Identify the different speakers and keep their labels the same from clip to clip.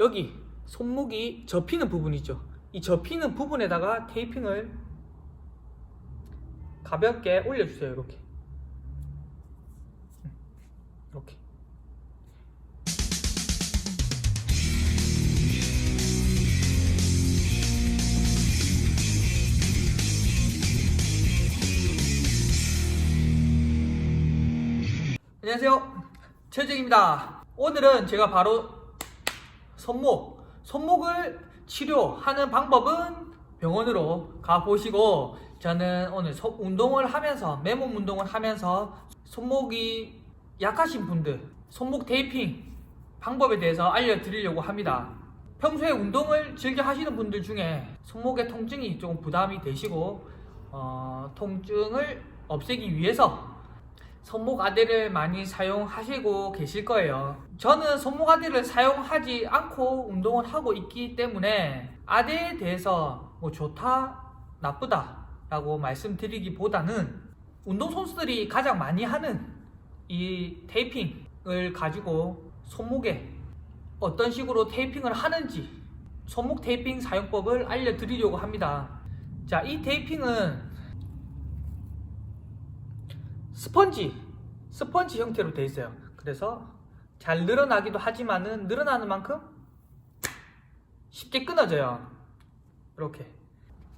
Speaker 1: 여기 손목이 접히는 부분이죠. 이 접히는 부분에다가 테이핑을 가볍게 올려주세요. 이렇게. 이렇게. 안녕하세요. 최정입니다. 오늘은 제가 바로 손목, 손목을 치료하는 방법은 병원으로 가보시고 저는 오늘 소- 운동을 하면서 맨몸 운동을 하면서 손목이 약하신 분들 손목 테이핑 방법에 대해서 알려드리려고 합니다. 평소에 운동을 즐겨 하시는 분들 중에 손목의 통증이 조금 부담이 되시고 어, 통증을 없애기 위해서 손목 아대를 많이 사용하시고 계실 거예요. 저는 손목 아대를 사용하지 않고 운동을 하고 있기 때문에 아대에 대해서 뭐 좋다, 나쁘다 라고 말씀드리기보다는 운동 선수들이 가장 많이 하는 이 테이핑을 가지고 손목에 어떤 식으로 테이핑을 하는지 손목 테이핑 사용법을 알려드리려고 합니다. 자, 이 테이핑은 스펀지, 스펀지 형태로 되어 있어요. 그래서 잘 늘어나기도 하지만은 늘어나는 만큼 쉽게 끊어져요. 이렇게.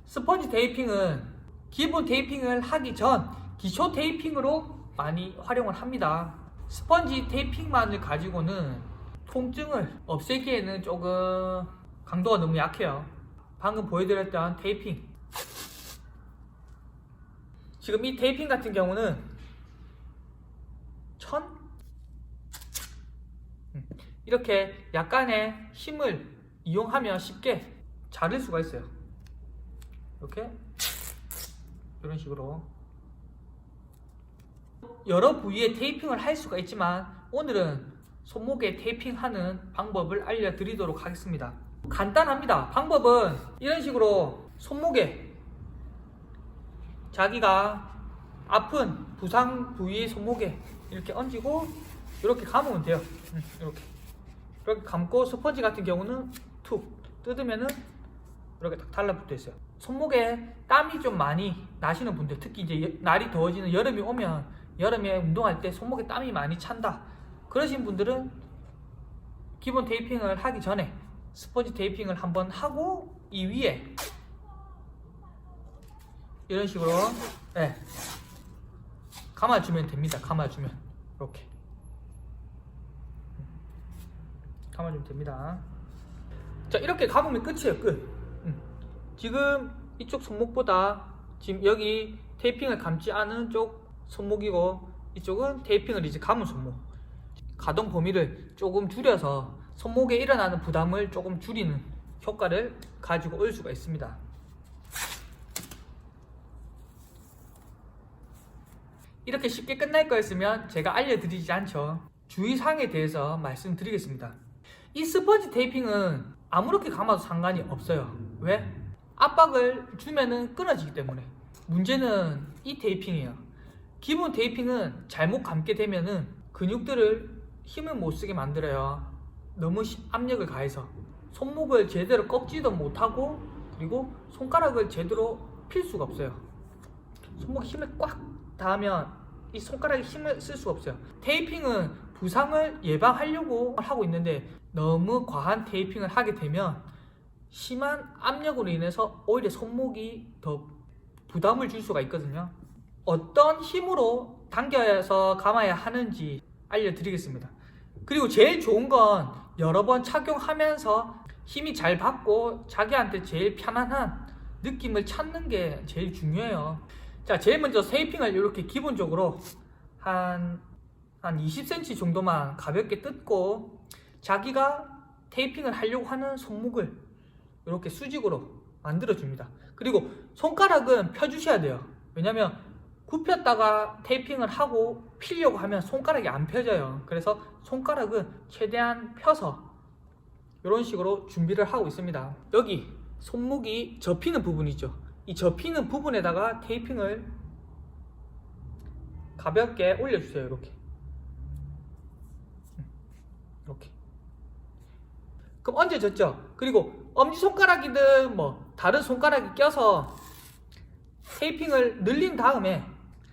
Speaker 1: 스펀지 테이핑은 기본 테이핑을 하기 전 기초 테이핑으로 많이 활용을 합니다. 스펀지 테이핑만을 가지고는 통증을 없애기에는 조금 강도가 너무 약해요. 방금 보여드렸던 테이핑. 지금 이 테이핑 같은 경우는 천? 음, 이렇게 약간의 힘을 이용하면 쉽게 자를 수가 있어요. 이렇게 이런 식으로 여러 부위에 테이핑을 할 수가 있지만 오늘은 손목에 테이핑하는 방법을 알려드리도록 하겠습니다. 간단합니다. 방법은 이런 식으로 손목에 자기가 아픈 부상 부위 손목에 이렇게 얹고 이렇게 감으면 돼요. 음, 이렇게 이렇게 감고 스펀지 같은 경우는 툭 뜯으면은 이렇게 딱 달라붙어 있어요. 손목에 땀이 좀 많이 나시는 분들, 특히 이제 여- 날이 더워지는 여름이 오면 여름에 운동할 때 손목에 땀이 많이 찬다. 그러신 분들은 기본 테이핑을 하기 전에 스펀지 테이핑을 한번 하고 이 위에 이런 식으로 네, 감아주면 됩니다. 감아주면 이렇게 감아주면 됩니다. 자 이렇게 감으면 끝이에요. 끝. 음. 지금 이쪽 손목보다 지금 여기 테이핑을 감지 않은 쪽 손목이고 이쪽은 테이핑을 이제 감은 손목. 가동 범위를 조금 줄여서 손목에 일어나는 부담을 조금 줄이는 효과를 가지고 올 수가 있습니다. 이렇게 쉽게 끝날 거였으면 제가 알려드리지 않죠. 주의사항에 대해서 말씀드리겠습니다. 이 스펀지 테이핑은 아무렇게 감아도 상관이 없어요. 왜? 압박을 주면은 끊어지기 때문에. 문제는 이 테이핑이에요. 기본 테이핑은 잘못 감게 되면은 근육들을 힘을 못 쓰게 만들어요. 너무 시- 압력을 가해서 손목을 제대로 꺾지도 못하고 그리고 손가락을 제대로 필 수가 없어요. 손목 힘을 꽉 닿으면 이 손가락에 힘을 쓸 수가 없어요. 테이핑은 부상을 예방하려고 하고 있는데 너무 과한 테이핑을 하게 되면 심한 압력으로 인해서 오히려 손목이 더 부담을 줄 수가 있거든요. 어떤 힘으로 당겨서 감아야 하는지 알려드리겠습니다. 그리고 제일 좋은 건 여러 번 착용하면서 힘이 잘 받고 자기한테 제일 편안한 느낌을 찾는 게 제일 중요해요. 자, 제일 먼저 테이핑을 이렇게 기본적으로 한, 한 20cm 정도만 가볍게 뜯고 자기가 테이핑을 하려고 하는 손목을 이렇게 수직으로 만들어줍니다. 그리고 손가락은 펴주셔야 돼요. 왜냐면 굽혔다가 테이핑을 하고 피려고 하면 손가락이 안 펴져요. 그래서 손가락은 최대한 펴서 이런 식으로 준비를 하고 있습니다. 여기 손목이 접히는 부분이죠. 이 접히는 부분에다가 테이핑을 가볍게 올려주세요. 이렇게. 이렇게. 그럼 얹어졌죠. 그리고 엄지 손가락이든 뭐 다른 손가락이 껴서 테이핑을 늘린 다음에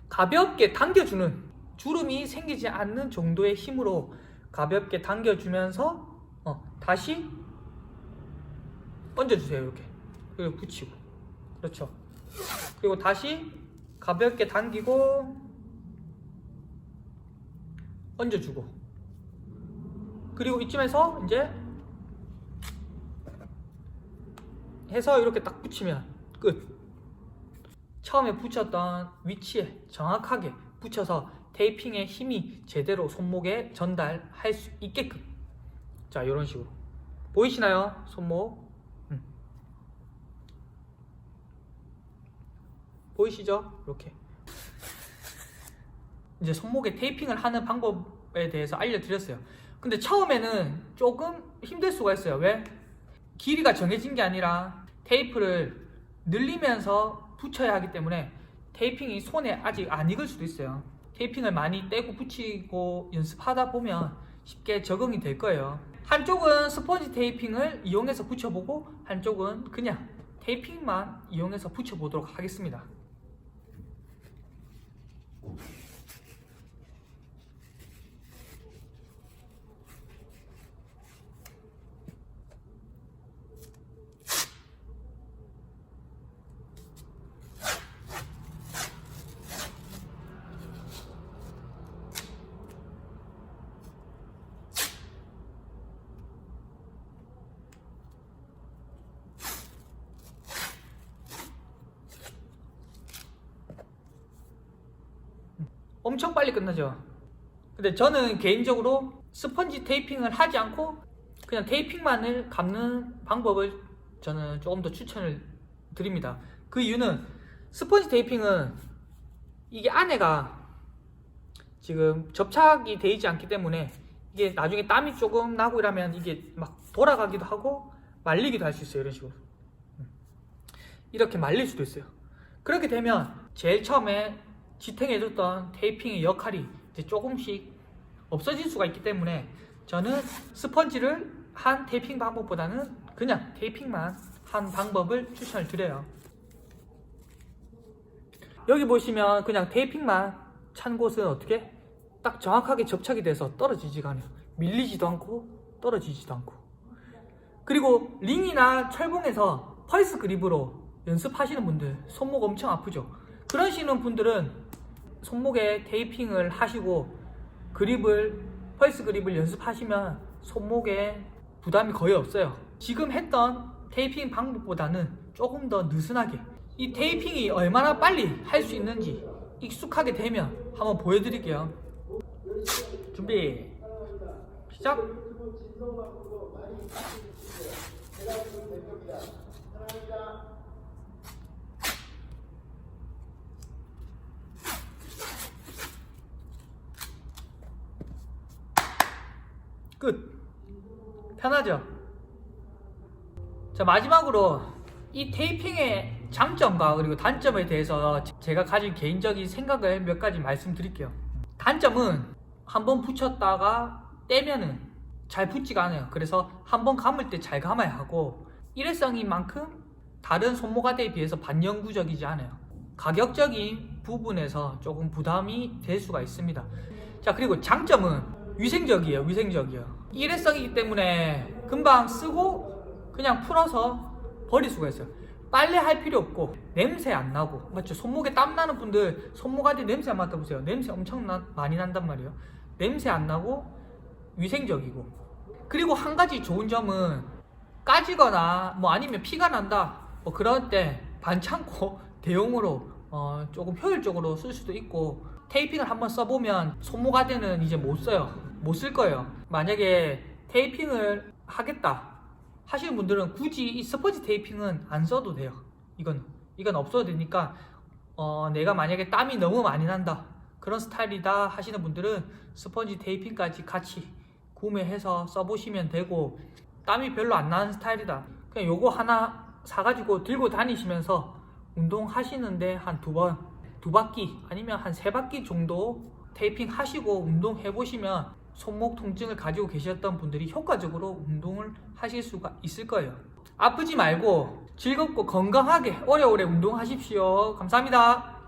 Speaker 1: 가볍게 당겨주는 주름이 생기지 않는 정도의 힘으로 가볍게 당겨주면서 어, 다시 얹어주세요 이렇게 그리고 붙이고 그렇죠. 그리고 다시 가볍게 당기고 얹어주고. 그리고 이쯤에서 이제 해서 이렇게 딱 붙이면 끝. 처음에 붙였던 위치에 정확하게 붙여서 테이핑의 힘이 제대로 손목에 전달할 수 있게끔. 자 이런 식으로. 보이시나요? 손목 음. 보이시죠 이렇게 이제 손목에 테이핑을 하는 방법에 대해서 알려드렸어요 근데 처음에는 조금 힘들 수가 있어요 왜 길이가 정해진 게 아니라 테이프를 늘리면서 붙여야 하기 때문에 테이핑이 손에 아직 안 익을 수도 있어요. 테이핑을 많이 떼고 붙이고 연습하다 보면 쉽게 적응이 될 거예요. 한쪽은 스펀지 테이핑을 이용해서 붙여보고 한쪽은 그냥 테이핑만 이용해서 붙여보도록 하겠습니다. 엄청 빨리 끝나죠. 근데 저는 개인적으로 스펀지 테이핑을 하지 않고 그냥 테이핑만을 감는 방법을 저는 조금 더 추천을 드립니다. 그 이유는 스펀지 테이핑은 이게 안에가 지금 접착이 되어 있지 않기 때문에 이게 나중에 땀이 조금 나고 이러면 이게 막 돌아가기도 하고 말리기도 할 수 있어요. 이런 식으로. 이렇게 말릴 수도 있어요. 그렇게 되면 제일 처음에 지탱해줬던 테이핑의 역할이 이제 조금씩 없어질 수가 있기 때문에 저는 스펀지를 한 테이핑 방법보다는 그냥 테이핑만 한 방법을 추천을 드려요. 여기 보시면 그냥 테이핑만 찬 곳은 어떻게 딱 정확하게 접착이 돼서 떨어지지가 않아요. 밀리지도 않고 떨어지지도 않고. 그리고 링이나 철봉에서 펄스 그립으로 연습하시는 분들 손목 엄청 아프죠. 그러시는 분들은 손목에 테이핑을 하시고 그립을 펄스 그립을 연습하시면 손목에 부담이 거의 없어요. 지금 했던 테이핑 방법보다는 조금 더 느슨하게 이 테이핑이 얼마나 빨리 할 수 있는지 익숙하게 되면 한번 보여드릴게요. 준비 시작. 끝. 편하죠? 자, 마지막으로 이 테이핑의 장점과 그리고 단점에 대해서 제가 가진 개인적인 생각을 몇 가지 말씀드릴게요. 단점은 한번 붙였다가 떼면은 잘 붙지가 않아요. 그래서 한번 감을 때 잘 감아야 하고 일회성인 만큼 다른 손모가대에 비해서 반영구적이지 않아요. 가격적인 부분에서 조금 부담이 될 수가 있습니다. 자, 그리고 장점은 위생적이에요. 위생적이에요. 일회성이기 때문에 금방 쓰고 그냥 풀어서 버릴 수가 있어요. 빨래 할 필요 없고 냄새 안 나고 맞죠? 손목에 땀 나는 분들 손모가지 냄새 안 맡아보세요. 냄새 엄청 나, 많이 난단 말이에요. 냄새 안 나고 위생적이고 그리고 한 가지 좋은 점은 까지거나 뭐 아니면 피가 난다 뭐 그럴 때 반창고 대용으로 어 조금 효율적으로 쓸 수도 있고 테이핑을 한번 써보면 손모가대는 이제 못 써요. 못 쓸 거예요. 만약에 테이핑을 하겠다 하시는 분들은 굳이 이 스펀지 테이핑은 안 써도 돼요. 이건 이건 없어도 되니까 어 내가 만약에 땀이 너무 많이 난다 그런 스타일이다 하시는 분들은 스펀지 테이핑까지 같이 구매해서 써보시면 되고 땀이 별로 안 나는 스타일이다. 그냥 요거 하나 사가지고 들고 다니시면서 운동하시는데 한 두 번, 두 바퀴 아니면 한 세 바퀴 정도 테이핑 하시고 운동해 보시면 손목 통증을 가지고 계셨던 분들이 효과적으로 운동을 하실 수가 있을 거예요. 아프지 말고 즐겁고 건강하게 오래오래 운동하십시오. 감사합니다.